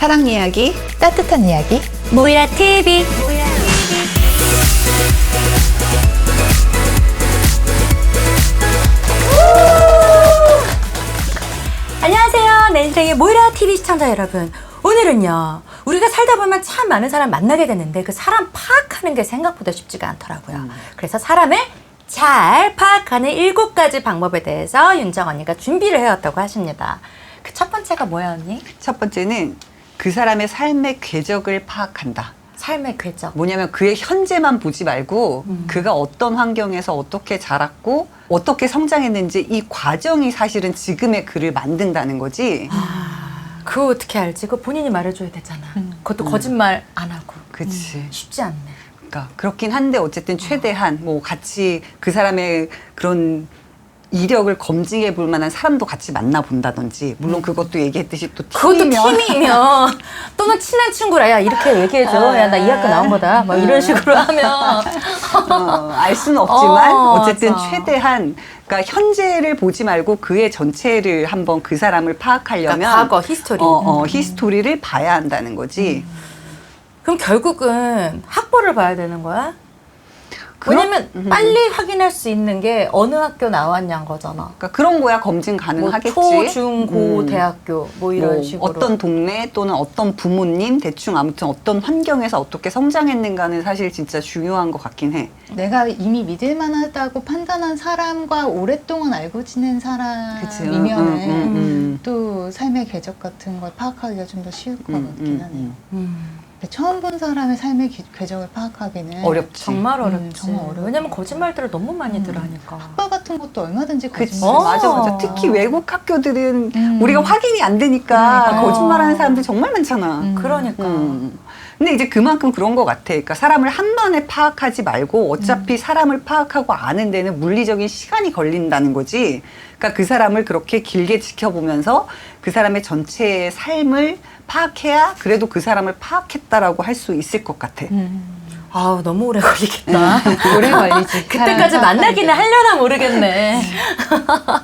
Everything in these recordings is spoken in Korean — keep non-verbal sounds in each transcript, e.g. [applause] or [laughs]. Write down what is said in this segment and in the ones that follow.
사랑 이야기 따뜻한 이야기 모이라 TV. 안녕하세요. 내 인생의 모이라 TV 시청자 여러분. 오늘은요. 우리가 살다 보면 참 많은 사람 만나게 되는데 그 사람 파악하는 게 생각보다 쉽지가 않더라고요. 그래서 사람을 잘 파악하는 일곱 가지 방법에 대해서 윤정 언니가 준비를 해왔다고 하십니다. 그 첫 번째가 뭐야 언니? 첫 번째는 그 사람의 삶의 궤적을 파악한다. 삶의 궤적. 뭐냐면 그의 현재만 보지 말고 음. 그가 어떤 환경에서 어떻게 자랐고 어떻게 성장했는지 이 과정이 사실은 지금의 그를 만든다는 거지. 아, 그거 어떻게 알지? 그거 본인이 말해줘야 되잖아. 음. 그것도 거짓말 안 하고. 그치. 쉽지 않네. 그러니까 그렇긴 한데 어쨌든 최대한 뭐 같이 그 사람의 그런 이력을 검증해 볼 만한 사람도 같이 만나 본다든지 물론 그것도 얘기했듯이 또 음. 그것도 팀이면 팀이면 [laughs] 또는 친한 친구라 야 이렇게 얘기해줘. 야 나 이 학교 나온 거다. 막 이런 식으로 하면 [laughs] 어, 알 수는 없지만 어, 어, 쨌든 맞아. 최대한 그러니까 현재를 보지 말고 그의 전체를 한번 그 사람을 파악하려면 그러니까 과거 히스토리. 어, 어, 음. 히스토리를 봐야 한다는 거지. 그럼 결국은 학벌을 봐야 되는 거야? 그런- 왜냐면 음. 빨리 확인할 수 있는 게 어느 학교 나왔냐는 거잖아. 그러니까 그런 거야 검증 뭐 가능하겠지. 초, 중, 고, 음. 대학교 뭐 이런 뭐 식으로. 어떤 동네 또는 어떤 부모님 대충 아무튼 어떤 환경에서 어떻게 성장했는가는 사실 진짜 중요한 것 같긴 해. 내가 이미 믿을 만하다고 판단한 사람과 오랫동안 알고 지낸 그치. 응, 사람이면 은 응, 응, 응. 또 삶의 궤적 같은 걸 파악하기가 좀 더 쉬울 것 음, 같긴 음, 하네요. 음. 음. 처음 본 사람의 삶의 기- 궤적을 파악하기는 어렵지. 정말 음, 어렵지. 정말 어려워. 왜냐면 거짓말들을 너무 많이 음. 들으니까. 학과 같은 것도 얼마든지 그치. 거짓말. 어. 맞아, 맞아. 특히 외국 학교들은 음. 우리가 확인이 안 되니까 그러니까. 거짓말하는 어. 사람들 정말 많잖아. 음. 그러니까. 음. 근데 이제 그만큼 그런 것 같아. 그러니까 사람을 한 번에 파악하지 말고 어차피 사람을 파악하고 아는 데는 물리적인 시간이 걸린다는 거지. 그러니까 그 사람을 그렇게 길게 지켜보면서 그 사람의 전체의 삶을 파악해야 그래도 그 사람을 파악했다라고 할 수 있을 것 같아. 음. 아우 너무 오래 걸리겠다. [laughs] 오래 걸리지. [laughs] 그때까지 사람 만나기는. 하려나 모르겠네.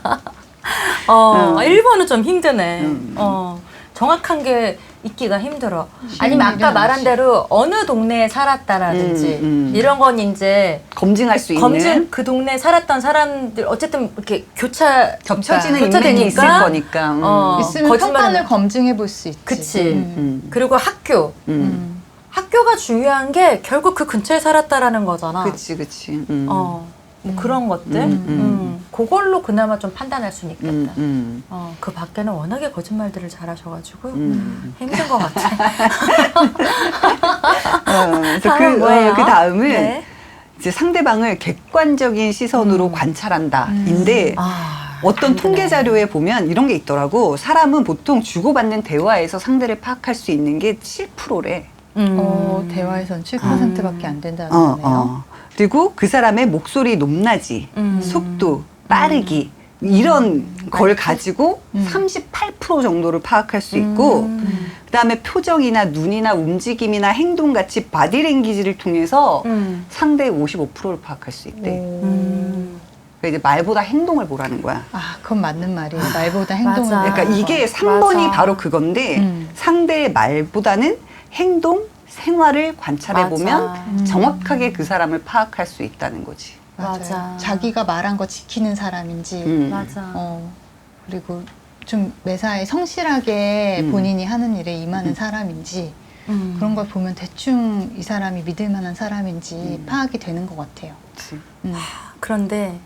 [laughs] 어, 음. 일본은 좀 힘드네. 음. 어, 정확한 게 있기가 힘들어. 아니면 아까 말한. 대로 어느 동네에 살았다라든지 음, 음. 이런 건 이제 검증할 수 있는 검증 그 동네에 살았던 사람들 어쨌든 이렇게 교차 겹쳐지는 교차되니까. 인맥이 있을 거니까. 음. 어. 있으면 거짓말은- 평판을 검증해 볼 수 있지. 그치. 음. 음. 그리고 학교 음. 음. 학교가 중요한 게 결국 그 근처에 살았다라는 거잖아. 그치, 그치. 음. 어, 뭐 음. 그런 것들. 음, 음, 음. 그걸로 그나마 좀 판단할 수는 있겠다. 음, 음. 어, 그 밖에는 워낙에 거짓말들을 잘하셔가지고 음. 힘든 것 같아. [laughs] 어, 그래서 그? 어, 그 다음은 네. 이제 상대방을 객관적인 시선으로 관찰한다. 인데 아, 어떤. 통계 자료에 보면 이런 게 있더라고. 사람은 보통 주고받는 대화에서 상대를 파악할 수 있는 게 7%래. 음. 어, 대화에선 7%밖에 안 된다는 어, 거네요. 어. 그리고 그 사람의 목소리 높낮이, 음. 속도, 빠르기 이런 걸 가지고 음. 38% 정도를 파악할 수 있고 음. 그다음에 표정이나 눈이나 움직임이나 행동 같이 바디 랭귀지를 통해서 음. 상대의 55%를 파악할 수 있대. 오. 음. 그러니까 이제 말보다 행동을 보라는 거야. 아, 그건 맞는 말이에요. 말보다 행동을. 맞아. 그러니까 이게 거. 3번이 맞아. 바로 그건데 음. 상대의 말보다는 행동, 생활을 관찰해 보면 맞아. 음. 정확하게 그 사람을 파악할 수 있다는 거지. 맞아요. 맞아. 자기가 말한 거 지키는 사람인지, 음. 맞아. 어, 그리고 좀 매사에 성실하게 음. 본인이 하는 일에 임하는 음. 사람인지, 음. 그런 걸 보면 대충 이 사람이 믿을 만한 사람인지 음. 파악이 되는 것 같아요. 그치. 음. 그런데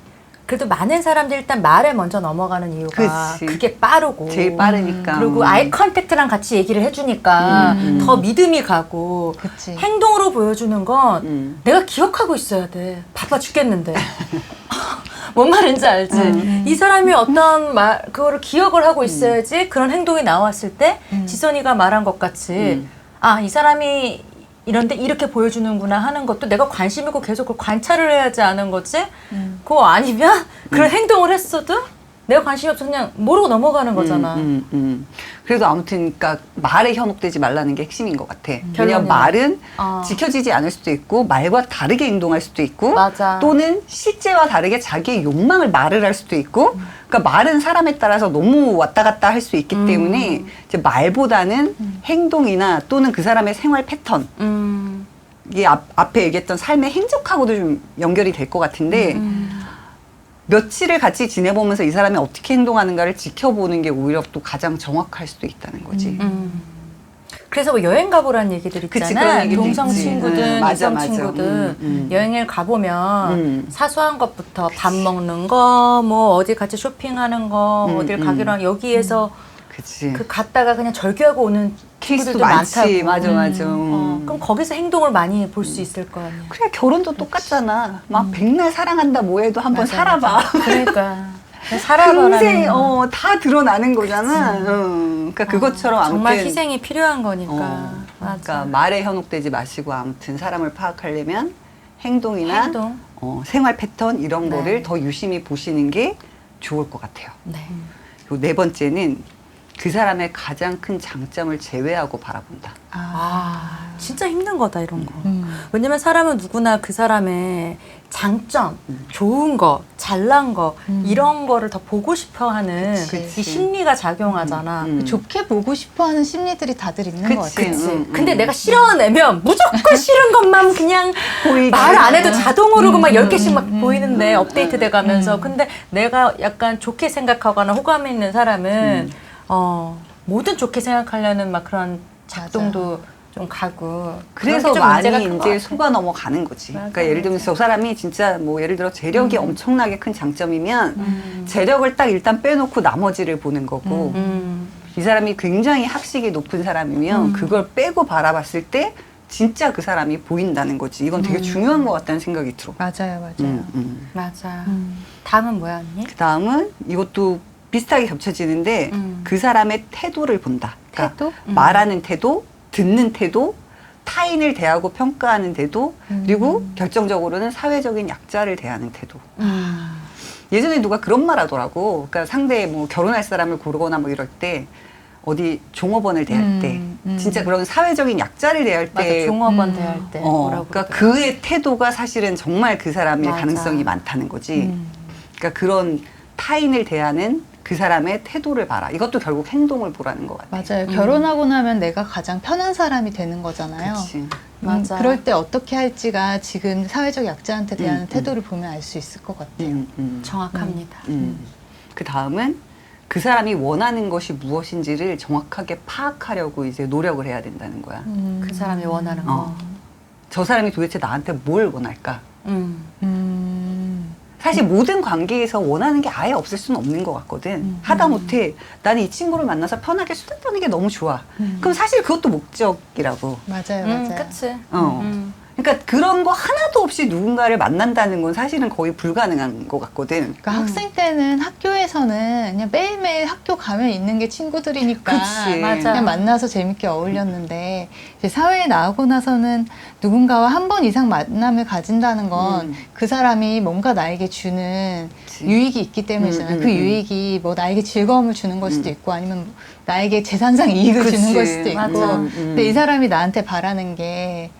그래도 많은 사람들이 일단 말에 먼저 넘어가는 이유가 그치. 그게 빠르고 제일 빠르니까. 그리고 음. 아이 컨택트랑 같이 얘기를 해주니까 음, 음. 더 믿음이 가고 그치. 행동으로 보여주는 건 음. 내가 기억하고 있어야 돼. 바빠 죽겠는데. [laughs] [laughs] 뭔 말인지 알지? 음. 이 사람이 어떤 말, 그거를 기억을 하고 있어야지 그런 행동이 나왔을 때 음. 지선이가 말한 것 같이 음. 아, 이 사람이 이런데 이렇게 보여주는구나 하는 것도 내가 관심 있고 계속 그걸 관찰을 해야지 아는 거지? 음. 그거 아니면 그런 행동을 했어도 내가 관심이 없어 그냥 모르고 넘어가는 거잖아. 음, 음, 음. 그래도 아무튼 그러니까 말에 현혹되지 말라는 게 핵심인 것 같아. 결론은? 왜냐면 말은 어. 지켜지지 않을 수도 있고 말과 다르게 행동할 수도 있고 맞아. 또는 실제와 다르게 자기의 욕망을 말을 할 수도 있고 그러니까 말은 사람에 따라서 너무 왔다 갔다 할 수 있기 음. 때문에 이제 말보다는 행동이나 또는 그 사람의 생활 패턴 음. 이게 앞, 앞에 얘기했던 삶의 행적하고도 좀 연결이 될 것 같은데 음. 며칠을 같이 지내보면서 이 사람이 어떻게 행동하는가를 지켜보는 게 오히려 또 가장 정확할 수도 있다는 거지. 음. 그래서 뭐 여행 가보라는 얘기들 그치, 있잖아. 얘기도 동성 있지. 친구든 음, 맞아. 친구든 음, 음. 여행을 가보면 음. 사소한 것부터 밥 먹는 거, 뭐 어디 같이 쇼핑하는 거, 음, 어디를 음. 가기로 한 여기에서 그치. 그 갔다가 그냥 절교하고 오는 케이스도 친구들도 많지. 많다고. 맞아, 맞아. 어, 음. 그럼 거기서 행동을 많이 볼 수 있을 거 아니야. 그래 결혼도 똑같잖아. 막 백날 사랑한다 뭐해도 한번 맞아, 살아봐. 맞아. 그러니까 살아봐라는 금세 거. 어, 다 드러나는 거잖아. 응. 그러니까 그것처럼 아무튼 정말 희생이 필요한 거니까. 어, 맞아. 그러니까 말에 현혹되지 마시고 아무튼 사람을 파악하려면 행동이나 행동. 어, 생활 패턴 이런 네. 거를 더 유심히 보시는 게 좋을 것 같아요. 네. 그리고 네 번째는 그 사람의 가장 큰 장점을 제외하고 바라본다. 아, 진짜 힘든 거다 이런 거. 음. 왜냐면 사람은 누구나 그 사람의 장점, 좋은 거, 잘난 거 음. 이런 거를 더 보고 싶어하는 그치. 이 심리가 작용하잖아. 음, 음. 좋게 보고 싶어하는 심리들이 다들 있는 것 그치. 같아요. 그치. 음, 음. 근데 내가 싫어내면 무조건 싫은 것만 그냥 [laughs] 보이지. 말 안 해도 자동으로 막 10개씩 막 음, 보이는데 업데이트 돼 가면서 음. 근데 내가 약간 좋게 생각하거나 호감이 있는 사람은 음. 어, 모든 좋게 생각하려는 막 그런 작동도 좀 가고 그래서 좀 많이 문제가 큰것 이제 같아. 속아 넘어가는 거지. 맞아, 그러니까 예를 들면. 저 사람이 진짜 뭐 예를 들어 재력이 음. 엄청나게 큰 장점이면 음. 재력을 딱 일단 빼놓고 나머지를 보는 거고 음. 이 사람이 굉장히 학식이 높은 사람이면 음. 그걸 빼고 바라봤을 때 진짜 그 사람이 보인다는 거지. 이건 되게 음. 중요한 것 같다는 생각이 들어. 맞아요, 맞아요. 음, 음. 맞아. 음. 다음은 뭐야 언니? 그 다음은 이것도 비슷하게 겹쳐지는데 음. 그 사람의 태도를 본다. 그러니까 태도? 음. 말하는 태도, 듣는 태도, 타인을 대하고 평가하는 태도, 음. 그리고 결정적으로는 사회적인 약자를 대하는 태도. 음. 예전에 누가 그런 말 하더라고. 그러니까 상대 뭐 결혼할 사람을 고르거나 뭐 이럴 때 어디 종업원을 대할 음, 때 음. 진짜 그런 사회적인 약자를 대할 맞아. 때 종업원 음. 대할 때 어, 그러니까 그러더라. 그의 태도가 사실은 정말 그 사람일 맞아. 가능성이 많다는 거지. 음. 그러니까 그런 타인을 대하는 그 사람의 태도를 봐라. 이것도 결국 행동을 보라는 것 같아. 맞아요. 음. 결혼하고 나면 내가 가장 편한 사람이 되는 거잖아요. 그렇지. 음, 맞아. 그럴 때 어떻게 할지가 지금 사회적 약자한테 대한 음, 음. 태도를 보면 알 수 있을 것 같아요. 음, 음. 정확합니다. 음. 그 다음은 그 사람이 원하는 것이 무엇인지를 정확하게 파악하려고 이제 노력을 해야 된다는 거야. 음. 그 사람이 원하는 거. 어. 저 사람이 도대체 나한테 뭘 원할까? 음. 음. 사실 모든 관계에서 원하는 게 아예 없을 수는 없는 것 같거든. 음. 하다못해 나는 이 친구를 만나서 편하게 수다 떠는 게 너무 좋아. 음. 그럼 사실 그것도 목적이라고. 맞아요, 음, 맞아요. 그치. 어. 음. 그러니까 그런 거 하나도 없이 누군가를 만난다는 건 사실은 거의 불가능한 것 같거든. 그러니까 음. 학생 때는 학교에서는 그냥 매일매일 학교 가면 있는 게 친구들이니까 그치. 맞아. 그냥 만나서 재밌게 어울렸는데 이제 사회에 나오고 나서는 누군가와 한 번 이상 만남을 가진다는 건 음. 그 사람이 뭔가 나에게 주는 그치. 유익이 있기 때문이잖아요. 음, 음, 그 음. 유익이 뭐 나에게 즐거움을 주는 걸 수도 음. 있고 아니면 나에게 재산상 이익을 그치. 주는 걸 수도 있고 맞아. 음, 음. 근데 이 사람이 나한테 바라는 게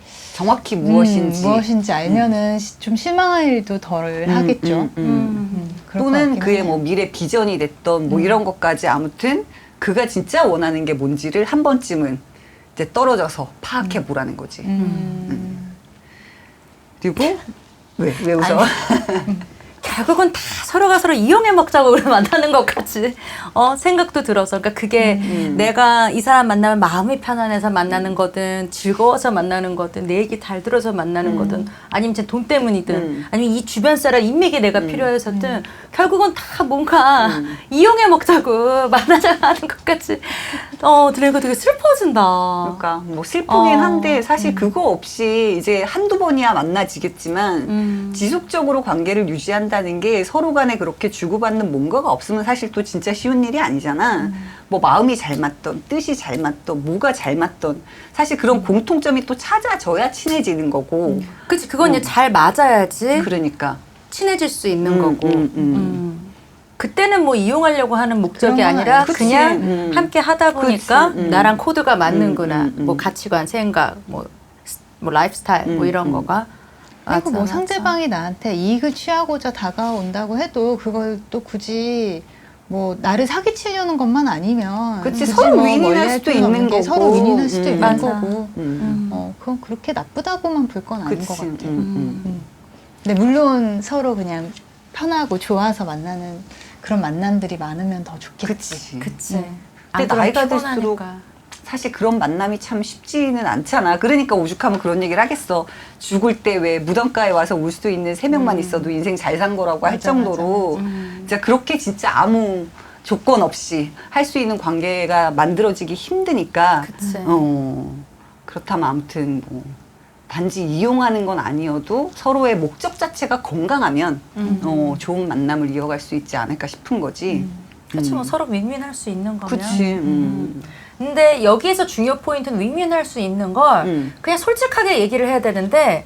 정확히 무엇인지. 음, 무엇인지 알면은 시- 좀 실망할 일도 덜 음, 하겠죠. 음, 음. 음, 그럴 것 또는 같긴 그의 해요. 뭐 미래 비전이 됐던 뭐 음. 이런 것까지 아무튼 그가 진짜 원하는 게 뭔지를 한 번쯤은 이제 떨어져서 파악해 보라는 거지. 음. 그리고 왜? 왜 웃어? [laughs] 결국은 다 서로가 서로 이용해 먹자고 우리 만나는 것 같이 어 생각도 들어서 그러니까 그게 음. 내가 이 사람 만나면 마음이 편안해서 만나는 거든 즐거워서 만나는 거든 내 얘기 잘 들어서 만나는 음. 거든 아니면 제 돈 때문이든 음. 아니면 이 주변 사람 인맥이 내가 음. 필요해서든 결국은 다 뭔가 음. [laughs] 이용해 먹자고 [laughs] 만나자 하는 것 같이 어 들으니까 되게 슬퍼진다. 그러니까 뭐 슬프긴 어. 한데 사실 그거 없이 이제 한두 번이야 만나지겠지만 음. 지속적으로 관계를 유지한다는 게 서로 간에 그렇게 주고받는 뭔가가 없으면 사실 또 진짜 쉬운 일이 아니잖아. 뭐 마음이 잘 맞던, 뜻이 잘 맞던, 뭐가 잘 맞던. 사실 그런 공통점이 또 찾아져야 친해지는 거고. 그치 그건 음. 이제 잘 맞아야지 그러니까. 친해질 수 있는 음, 거고. 음, 음. 음. 그때는 뭐 이용하려고 하는 목적이 아니라 아니지. 그냥 음. 함께 하다 보니까 그치. 음. 나랑 코드가 맞는구나. 음, 음, 음. 뭐 가치관, 생각, 뭐, 스- 뭐 라이프스타일 뭐 음, 이런 음. 거가. 그리고 뭐 맞아, 맞아. 상대방이 나한테 이익을 취하고자 다가온다고 해도 그걸 또 굳이 뭐 나를 사기치려는 것만 아니면 그치, 서로 뭐 윈윈할 수도 있는 게 거고. 서로 윈윈할 수도 음. 있는 맞아. 거고 음. 어 그건 그렇게 나쁘다고만 볼 건 아닌 그치. 것 같아. 음, 음. 음. 근데 물론 서로 그냥 편하고 좋아서 만나는 그런 만남들이 많으면 더 좋겠지. 그치. 그치. 음. 안 근데 나이가 들수록. 사실 그런 만남이 참 쉽지는 않잖아. 그러니까 오죽하면 그런 얘기를 하겠어. 죽을 때 왜 무덤가에 와서 울수 있는 세 명만 있어도 인생 잘 산 거라고 할 맞아, 정도로 맞아, 음. 진짜 그렇게 진짜 아무 조건 없이 할 수 있는 관계가 만들어지기 힘드니까 그치. 어, 그렇다면 아무튼 뭐 단지 이용하는 건 아니어도 서로의 목적 자체가 건강하면 음. 어, 좋은 만남을 이어갈 수 있지 않을까 싶은 거지. 그치, 뭐 음. 서로 윈윈할 수 있는 거면. 그치. 음. 근데 여기에서 중요 포인트는 윈윈할 수 있는 걸 음. 그냥 솔직하게 얘기를 해야 되는데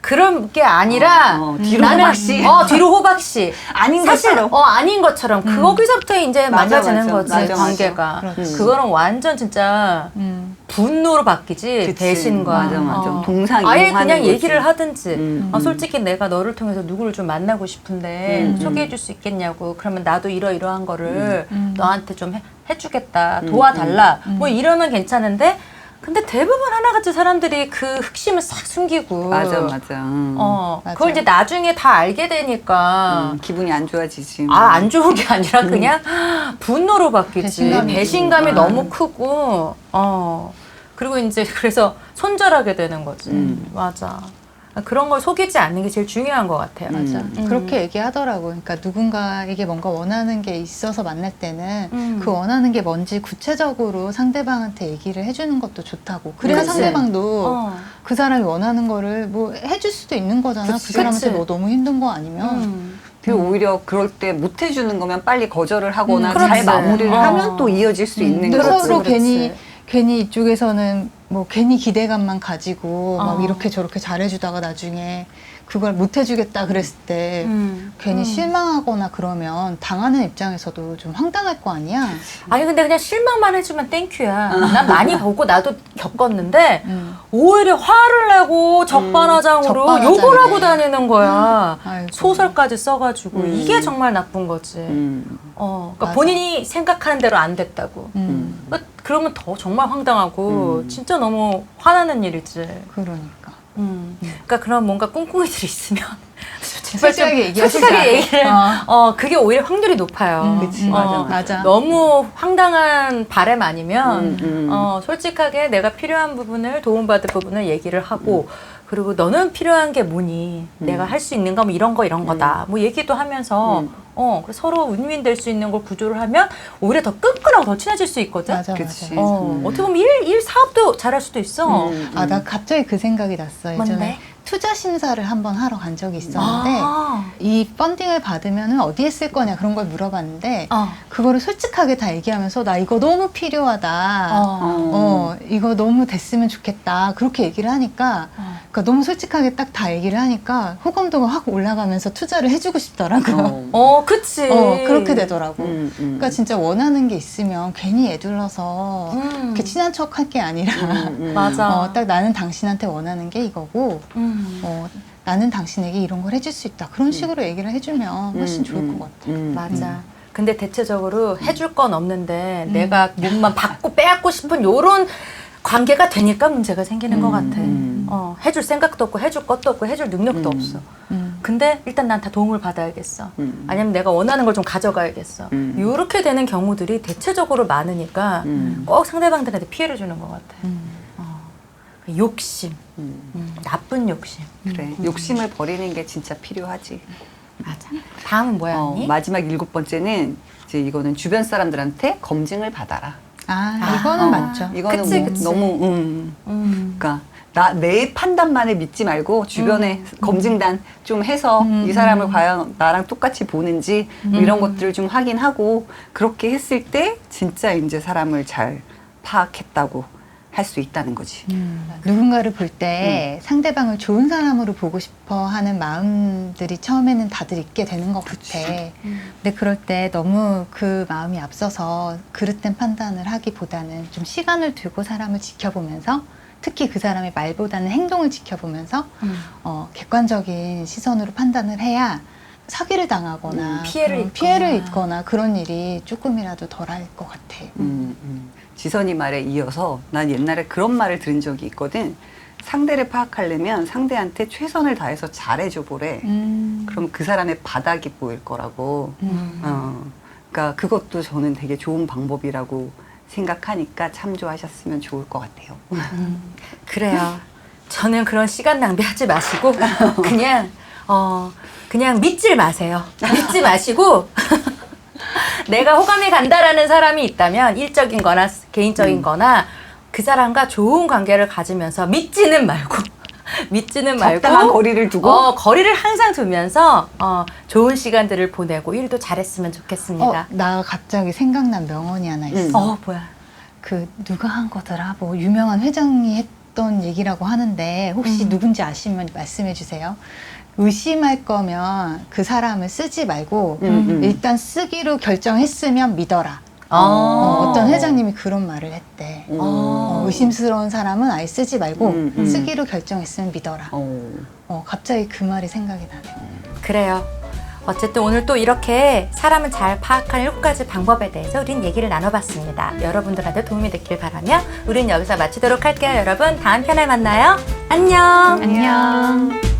그런 게 아니라 어, 어, 뒤로 나는 호박씨. 어 뒤로 호박씨 [laughs] 아닌 사실 것처럼. 어 아닌 것처럼 그 거기서부터 이제 맞아, 망가지는 맞아. 거지 맞아, 맞아. 관계가 그렇지. 그거는 완전 진짜 음. 분노로 바뀌지 그치. 배신과 맞아, 맞아. 어. 동상 아예 이용하는 그냥 거지. 얘기를 하든지 음, 어, 음. 솔직히 내가 너를 통해서 누구를 좀 만나고 싶은데 음, 소개해 줄 수 있겠냐고 그러면 나도 이러이러한 거를 음. 너한테 좀 해, 해주겠다 음, 도와달라 음. 뭐 이러면 괜찮은데 근데 대부분 하나같이 사람들이 그 흑심을 싹 숨기고 맞아, 맞아. 음. 어 맞아. 그걸 이제 나중에 다 알게 되니까 음, 기분이 안 좋아지지. 아안 좋은 게 아니라 그냥 분노로 바뀌지 배신감이 배신감이 아. 너무 크고 어 그리고 이제 그래서 손절하게 되는 거지 음. 맞아 그런 걸 속이지 않는 게 제일 중요한 것 같아요 맞아. 음. 그렇게 얘기하더라고. 그러니까 누군가에게 뭔가 원하는 게 있어서 만날 때는 음. 그 원하는 게 뭔지 구체적으로 상대방한테 얘기를 해주는 것도 좋다고. 그래야 그치. 상대방도 어. 그 사람이 원하는 거를 뭐 해줄 수도 있는 거잖아. 그치. 그 사람한테. 뭐 너무 힘든 거 아니면. 음. 그리고 오히려 그럴 때 못 해주는 거면 빨리 거절을 하거나 음, 잘. 마무리를 어. 하면 또 이어질 수 있는 또 그렇지, 거지. 서로 그렇지. 괜히 괜히 이쪽에서는 뭐 괜히 기대감만 가지고 어. 막 이렇게 저렇게 잘해주다가 나중에 그걸 못 해주겠다 그랬을 때 음. 괜히 음. 실망하거나 그러면 당하는 입장에서도 좀 황당할 거 아니야. 아니 근데 그냥 실망만 해주면 땡큐야 난 많이 [laughs] 보고 나도 겪었는데 음. 오히려 화를 내고 적반하장으로 적반하장이네. 욕을 하고 다니는 거야 아이고. 소설까지 써가지고 음. 이게 정말 나쁜 거지 음. 어, 그러니까 맞아. 본인이 생각하는 대로 안 됐다고. 음. 그러면 더 정말 황당하고 음. 진짜 너무 화나는 일이지. 그러니까. 음. 그러니까 그런 뭔가 꽁꽁이들이 있으면 제발 솔직하게 얘기하시자. 솔직하게 얘기를. 어. 어. 그게 오히려 확률이 높아요. 음, 그치, 어, 맞아, 맞아. 너무 황당한 바램 아니면 음, 음. 어, 솔직하게 내가 필요한 부분을 도움받을 부분을 얘기를 하고 그리고 너는 필요한 게 뭐니? 음. 내가 할 수 있는 거 뭐 이런 거 이런 거다. 뭐 얘기도 하면서 음. 어, 서로 윈윈 될 수 있는 걸 구조를 하면 오히려 더 끈끈하고 더 친해질 수 있거든. 맞아 그치. 맞아. 어, 음. 어떻게 보면 일, 일 사업도 잘할 수도 있어. 음, 아, 음. 나 갑자기 그 생각이 났어. 예전에 뭔데? 투자 심사를 한번 하러 간 적이 있었는데 아. 이 펀딩을 받으면 어디에 쓸 거냐 그런 걸 물어봤는데 어. 그거를 솔직하게 다 얘기하면서 나 이거 너무 필요하다. 어. 어, 이거 너무 됐으면 좋겠다. 그렇게 얘기를 하니까, 어. 그러니까 너무 솔직하게 딱 다 얘기를 하니까 호감도가 확 올라가면서 투자를 해주고 싶더라고. 어, 어. 어, 그치. 그렇게 되더라고. 음, 음. 그러니까 진짜 원하는 게 있으면 괜히 애둘러서 음. 이렇게 친한 척 할 게 아니라, 음, 음. 맞아. 어, 딱 나는 당신한테 원하는 게 이거고, 음. 어, 나는 당신에게 이런 걸 해줄 수 있다. 그런 식으로 얘기를 해주면 훨씬 음, 좋을 음, 것 같아. 음, 맞아. 근데 대체적으로 해줄 건 없는데 음. 내가 몸만 받고 빼앗고 싶은 요런 관계가 되니까 문제가 생기는 것 음, 같아. 음. 어, 해줄 생각도 없고 해줄 것도 없고 해줄 능력도 음. 없어. 음. 근데 일단 난 다 도움을 받아야겠어. 음. 아니면 내가 원하는 걸 좀 가져가야겠어. 음. 이렇게 되는 경우들이 대체적으로 많으니까 음. 꼭 상대방들한테 피해를 주는 것 같아. 음. 어. 그 욕심, 음. 음, 나쁜 욕심. 그래. 욕심을 버리는 게 진짜 필요하지. 맞아. 다음은 뭐야, 어, 언니? 마지막 일곱 번째는 이제 이거는 주변 사람들한테 검증을 받아라. 아, 아, 이거는 어. 맞죠. 이거는 그치, 뭐 그치. 너무 음, 음. 그러니까 나 내 판단만을 믿지 말고 주변에 검증단 좀 해서 음, 이 사람을 음. 과연 나랑 똑같이 보는지 뭐 이런 것들을 좀 확인하고 그렇게 했을 때 진짜 이제 사람을 잘 파악했다고 할 수 있다는 거지. 누군가를 볼 때 상대방을 좋은 사람으로 보고 싶어 하는 마음들이 처음에는 다들 있게 되는 것 같아. 근데 그럴 때 너무 그 마음이 앞서서 그릇된 판단을 하기보다는 좀 시간을 두고 사람을 지켜보면서 특히 그 사람의 말보다는 행동을 지켜보면서 음. 어, 객관적인 시선으로 판단을 해야 사기를 당하거나 음, 피해를 입거나. 피해를 입거나 그런 일이 조금이라도 덜할 것 같아. 음, 음. 지선이 말에 이어서 난 옛날에 그런 말을 들은 적이 있거든. 상대를 파악하려면 상대한테 최선을 다해서 잘해줘 보래. 음. 그럼 그 사람의 바닥이 보일 거라고. 음. 어, 그러니까 그것도 저는 되게 좋은 방법이라고 생각하니까 참조하셨으면 좋을 것 같아요. 그래요. 저는 그런 시간 낭비하지 마시고 그냥 어 그냥 믿질 마세요. 믿지 마시고 [laughs] 내가 호감이 간다라는 사람이 있다면 일적인 거나 개인적인 음. 거나 그 사람과 좋은 관계를 가지면서 믿지는 말고 [laughs] 믿지는 말고 적당한 거리를 두고 어, 거리를 항상 두면서 어, 좋은 시간들을 보내고 일도 잘했으면 어, 좋겠습니다. 나 갑자기 생각난 명언이 하나 있어. 어, 뭐야? 그 누가 한 거더라? 뭐 유명한 회장이 했던 얘기라고 하는데 혹시 음. 누군지 아시면 말씀해 주세요. 의심할 거면 그 사람을 쓰지 말고 음, 음. 일단 쓰기로 결정했으면 믿어라. 어, 어, 떤 회장님이 그런 말을 했대. 음. 어, 의심스러운 사람은 아예 쓰지 말고 음, 음. 쓰기로 결정했으면 믿어라. 어. 어, 갑자기 그 말이 생각이 나네. 그래요. 어쨌든 오늘 또 이렇게 사람을 잘 파악하는 일곱 가지 방법에 대해서 우린 얘기를 나눠봤습니다. 여러분들한테 도움이 됐길 바라며 우린 여기서 마치도록 할게요. 여러분 다음 편에 만나요. 안녕. 안녕.